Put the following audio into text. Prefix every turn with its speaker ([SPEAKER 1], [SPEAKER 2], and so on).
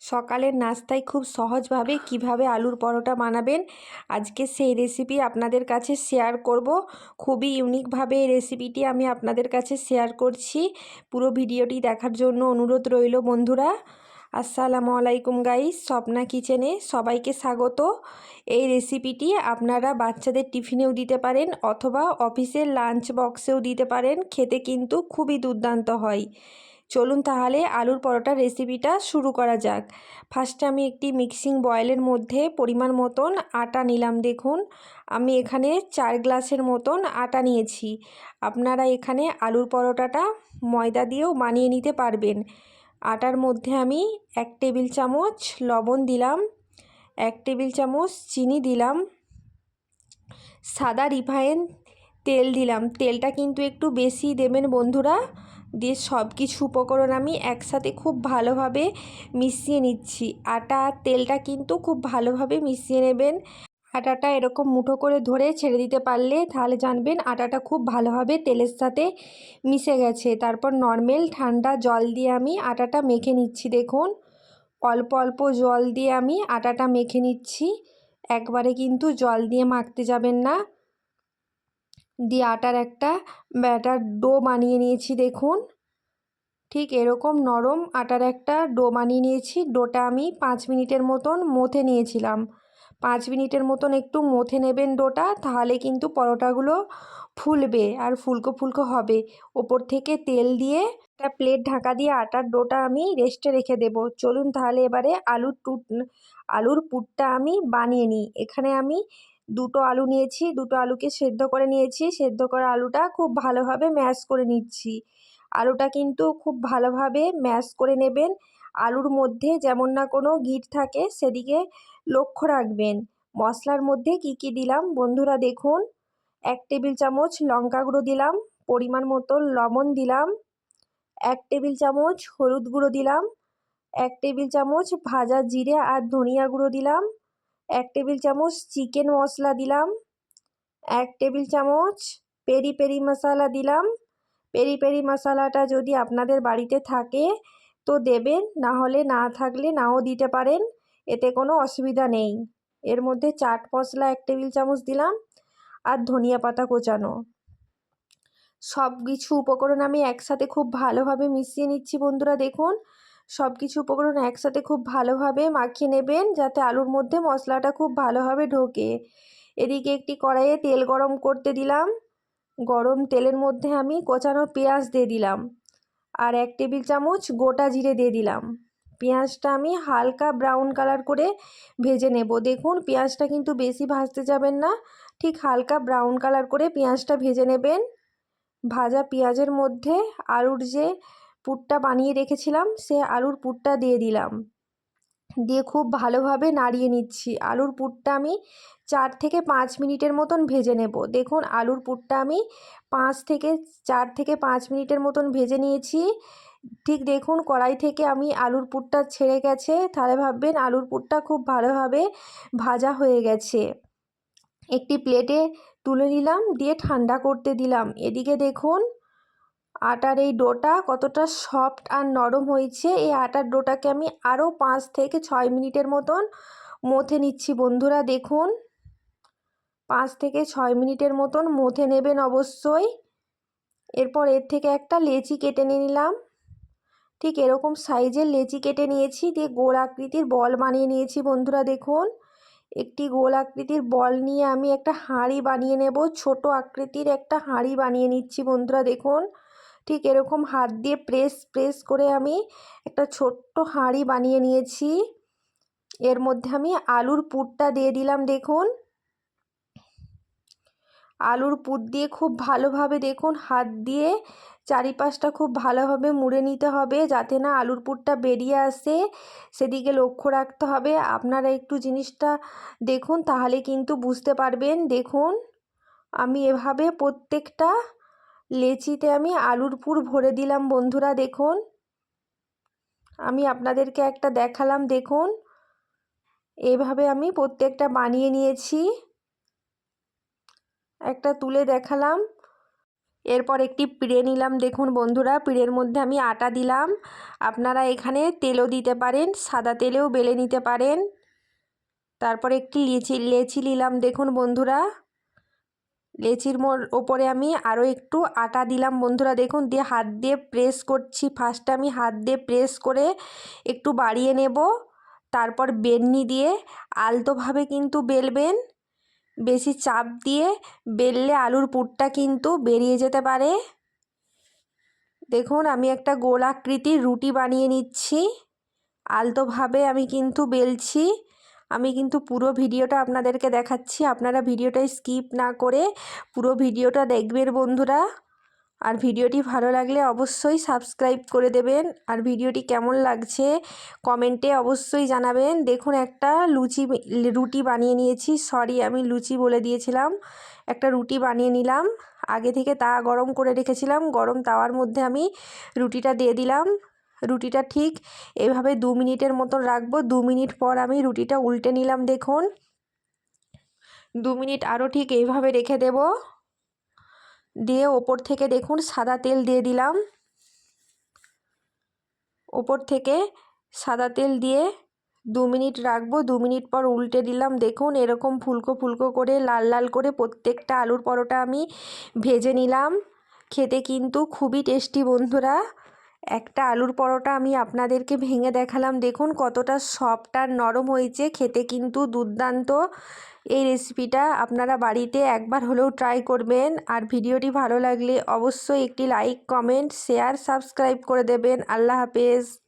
[SPEAKER 1] সকালের নাস্তায় খুব সহজভাবে কীভাবে আলুর পরোটা বানাবেন, আজকে সেই রেসিপি আপনাদের কাছে শেয়ার করব। খুবই ইউনিকভাবে এই রেসিপিটি আমি আপনাদের কাছে শেয়ার করছি। পুরো ভিডিওটি দেখার জন্য অনুরোধ রইল বন্ধুরা। আসসালামু আলাইকুম গাইস স্বপ্না কিচেনে সবাইকে স্বাগত। এই রেসিপিটি আপনারা বাচ্চাদের টিফিনেও দিতে পারেন অথবা অফিসের লাঞ্চ বক্সেও দিতে পারেন, খেতে কিন্তু খুবই দুর্দান্ত হয়। চলুন তাহলে আলুর পরোটার রেসিপিটা শুরু করা যাক। ফার্স্টে আমি একটি মিক্সিং বয়েলের মধ্যে পরিমাণ মতন আটা নিলাম দেখুন। আমি এখানে চার গ্লাসের মতন আটা নিয়েছি। আপনারা এখানে আলুর পরোটাটা ময়দা দিয়েও বানিয়ে নিতে পারবেন। আটার মধ্যে আমি এক টেবিল চামচ লবণ দিলাম, এক টেবিল চামচ চিনি দিলাম, সাদা রিফাইন তেল দিলাম। তেলটা কিন্তু একটু বেশি দেবেন বন্ধুরা। দিয়ে সব কিছু উপকরণ আমি একসাথে খুব ভালোভাবে মিশিয়ে নিচ্ছি। আটা, তেলটা কিন্তু খুব ভালোভাবে মিশিয়ে নেবেন। আটাটা এরকম মুঠো করে ধরে ছেড়ে দিতে পারলে তাহলে জানবেন আটাটা খুব ভালোভাবে তেলের সাথে মিশে গেছে। তারপর নর্মাল ঠান্ডা জল দিয়ে আমি আটাটা মেখে নিচ্ছি, দেখুন। অল্প অল্প জল দিয়ে আমি আটাটা মেখে নিচ্ছি। একবারে কিন্তু জল দিয়ে মাখতে যাবেন না। দিয়ে আটার একটা, ব্যাটার ডো বানিয়ে নিয়েছি দেখুন। ঠিক এরকম নরম আটার একটা ডো বানিয়ে নিয়েছি। ডোটা আমি পাঁচ মিনিটের মতন মথে নিয়েছিলাম। পাঁচ মিনিটের মতন একটু মথে নেবেন ডোটা, তাহলে কিন্তু পরোটাগুলো ফুলবে আর ফুলকো ফুলকো হবে। ওপর থেকে তেল দিয়ে একটা প্লেট ঢাকা দিয়ে আটার ডোটা আমি রেস্টে রেখে দেব। চলুন তাহলে এবারে আলুর টুট, আলুর পুরটা আমি বানিয়ে নিই। এখানে আমি দুটো আলু নিয়েছি, দুটো আলুকে সেদ্ধ করে নিয়েছি। সেদ্ধ করা আলুটা খুব ভালোভাবে ম্যাশ করে নিচ্ছি। আলুটা কিন্তু খুব ভালোভাবে ম্যাশ করে নেবেন। আলুর মধ্যে যেমন না কোনো গিট থাকে, সেদিকে লক্ষ্য রাখবেন। মশলার মধ্যে কি কি দিলাম? বন্ধুরা দেখুন, এক টেবিল চামচ লঙ্কা গুঁড়ো দিলাম, পরিমাণ মতো লবণ দিলাম, এক টেবিল চামচ হলুদ গুঁড়ো দিলাম, এক টেবিল চামচ ভাজা জিরে আর ধনিয়া গুঁড়ো দিলাম। এক টেবিল চামচ চিকেন মশলা দিলাম। এক টেবিল চামচ পেরি পেরি মশলা দিলাম। পেরি পেরি মশলাটা যদি আপনাদের বাড়িতে থাকে তো দেবেন না হলে না থাকলে নাও দিতে পারেন, এতে কোনো অসুবিধা নেই। এর মধ্যে চাট মশলা এক টেবিল চামচ দিলাম আর ধনিয়া পাতা কোচানো। সব কিছু উপকরণ আমি একসাথে খুব ভালোভাবে মিশিয়ে নিচ্ছি বন্ধুরা, দেখুন। সব কিছু উপকরণ একসাথে খুব ভালোভাবে মাখিয়ে নেবেন যাতে আলুর মধ্যে মশলাটা খুব ভালোভাবে ঢোকে। এদিকে একটি কড়াইয়ে তেল গরম করতে দিলাম। গরম তেলের মধ্যে আমি কোচানো পেঁয়াজ দিয়ে দিলাম আর এক টেবিল চামচ গোটা জিরে দিয়ে দিলাম। পেঁয়াজটা আমি হালকা ব্রাউন কালার করে ভেজে নেব। দেখুন, পেঁয়াজটা কিন্তু বেশি ভাজতে যাবেন না, ঠিক হালকা ব্রাউন কালার করে পেঁয়াজটা ভেজে নেবেন। ভাজা পেঁয়াজের মধ্যে আলুর যে পুরটা বানিয়ে রেখেছিলাম, সে আলুর পুরটা দিয়ে দিলাম। দিয়ে খুব ভালোভাবে নাড়িয়ে নিচ্ছি। আলুর পুরটা আমি চার থেকে পাঁচ মিনিটের মতন ভেজে নেব। দেখুন, আলুর পুরটা আমি পাঁচ থেকে চার থেকে পাঁচ মিনিটের মতন ভেজে নিয়েছি। ঠিক দেখুন, কড়াই থেকে আমি আলুর পুরটা ছেড়ে গেছে। তাহলে ভাববেন, আলুর পুরটা খুব ভালোভাবে ভাজা হয়ে গেছে। একটি প্লেটে তুলে নিলাম, দিয়ে ঠান্ডা করতে দিলাম। এদিকে দেখুন আটার এই ডোটা কতটা সফট আর নরম হয়েছে, এই আটার ডোটাকে আমি আরও পাঁচ থেকে ছয় মিনিটের মতন মথে নিচ্ছি বন্ধুরা, দেখুন। পাঁচ থেকে ছয় মিনিটের মতন মথে নেবেন অবশ্যই। এরপর এর থেকে একটা লেচি কেটে নিয়ে নিলাম। ঠিক এরকম সাইজের লেচি কেটে নিয়েছি, দিয়ে গোল আকৃতির বল বানিয়ে নিয়েছি বন্ধুরা, দেখুন। একটি গোল আকৃতির বল নিয়ে আমি একটা হাঁড়ি বানিয়ে নেব, ছোট আকৃতির একটা হাঁড়ি বানিয়ে নিচ্ছি বন্ধুরা, দেখুন। ঠিক এরকম হাত দিয়ে প্রেস প্রেস করে আমি একটা ছোট্ট হাঁড়ি বানিয়ে নিয়েছি। এর মধ্যে আমি আলুর পুরটা দিয়ে দিলাম দেখুন। আলুর পুর দিয়ে খুব ভালোভাবে দেখুন হাত দিয়ে চারিপাশটা খুব ভালোভাবে মুড়ে নিতে হবে যাতে না আলুর পুরটা বেরিয়ে আসে। সেদিকে লক্ষ্য রাখতে হবে। আপনারা একটু জিনিসটা দেখুন তাহলে কিন্তু বুঝতে পারবেন। দেখুন, আমি এভাবে প্রত্যেকটা লেচিতে আমি আলুর পুর ভরে দিলাম বন্ধুরা, দেখুন। আমি আপনাদেরকে একটা দেখালাম, দেখুন। এভাবে আমি প্রত্যেকটা বানিয়ে নিয়েছি। একটা তুলে দেখালাম। এরপর একটি পিড়ে নিলাম, দেখুন বন্ধুরা, পিড়ের মধ্যে আমি আটা দিলাম। আপনারা এখানে তেলও দিতে পারেন, সাদা তেলেও বেলে নিতে পারেন। তারপর একটি লেচি লেচি নিলাম, দেখুন বন্ধুরা। লেচির মোর ওপরে আমি আরও একটু আটা দিলাম। বন্ধুরা, দেখুন, দিয়ে হাত দিয়ে প্রেস করছি। ফার্স্টে আমি হাত দিয়ে প্রেস করে একটু বাড়িয়ে নেব। তারপর বেলনি দিয়ে আলতোভাবে কিন্তু বেলবেন। বেশি চাপ দিয়ে বেললে আলুর পুরটা কিন্তু বেরিয়ে যেতে পারে। দেখুন, আমি একটা গোল আকৃতির রুটি বানিয়ে নিচ্ছি। আলতোভাবে আমি কিন্তু বেলছি। আমি কিন্তু পুরো ভিডিওটা আপনাদেরকে দেখাচ্ছি। আপনারা ভিডিওটা স্কিপ না করে পুরো ভিডিওটা দেখবেন বন্ধুরা। আর ভিডিওটি ভালো লাগলে অবশ্যই সাবস্ক্রাইব করে দেবেন। আর ভিডিওটি কেমন লাগছে কমেন্টে অবশ্যই জানাবেন। দেখুন, একটা লুচি রুটি বানিয়ে নিয়েছি। সরি, আমি লুচি বলে দিয়েছিলাম। একটা রুটি বানিয়ে নিলাম। আগে থেকে তা গরম করে রেখেছিলাম। গরম তাওয়ার মধ্যে আমি রুটিটা দিয়ে দিলাম। রুটিটা ঠিক। এভাবে দু মিনিটের মতন রাখব। দু মিনিট পর আমি রুটিটা উল্টে নিলাম, দেখুন। দু মিনিট আরও ঠিক এইভাবে রেখে দেব। দিয়ে ওপর থেকে দেখুন, সাদা তেল দিয়ে দিলাম। ওপর থেকে সাদা তেল দিয়ে দু মিনিট রাখব। দু মিনিট পর উল্টে দিলাম, দেখুন, এরকম ফুলকো ফুলকো করে, লাল লাল করে প্রত্যেকটা আলুর পরোটা আমি ভেজে নিলাম। খেতে কিন্তু খুবই টেস্টি, বন্ধুরা। একটা আলুর পরোটা আমি আপনাদেরকে ভেঙে দেখালাম। দেখুন কতটা সফট আর নরম হয়েছে। খেতে কিন্তু দুর্দান্ত। এই রেসিপিটা আপনারা বাড়িতে একবার হলেও ট্রাই করবেন। আর ভিডিওটি ভালো লাগলে অবশ্যই একটি লাইক কমেন্ট শেয়ার সাবস্ক্রাইব করে দেবেন। আল্লাহ হাফেজ।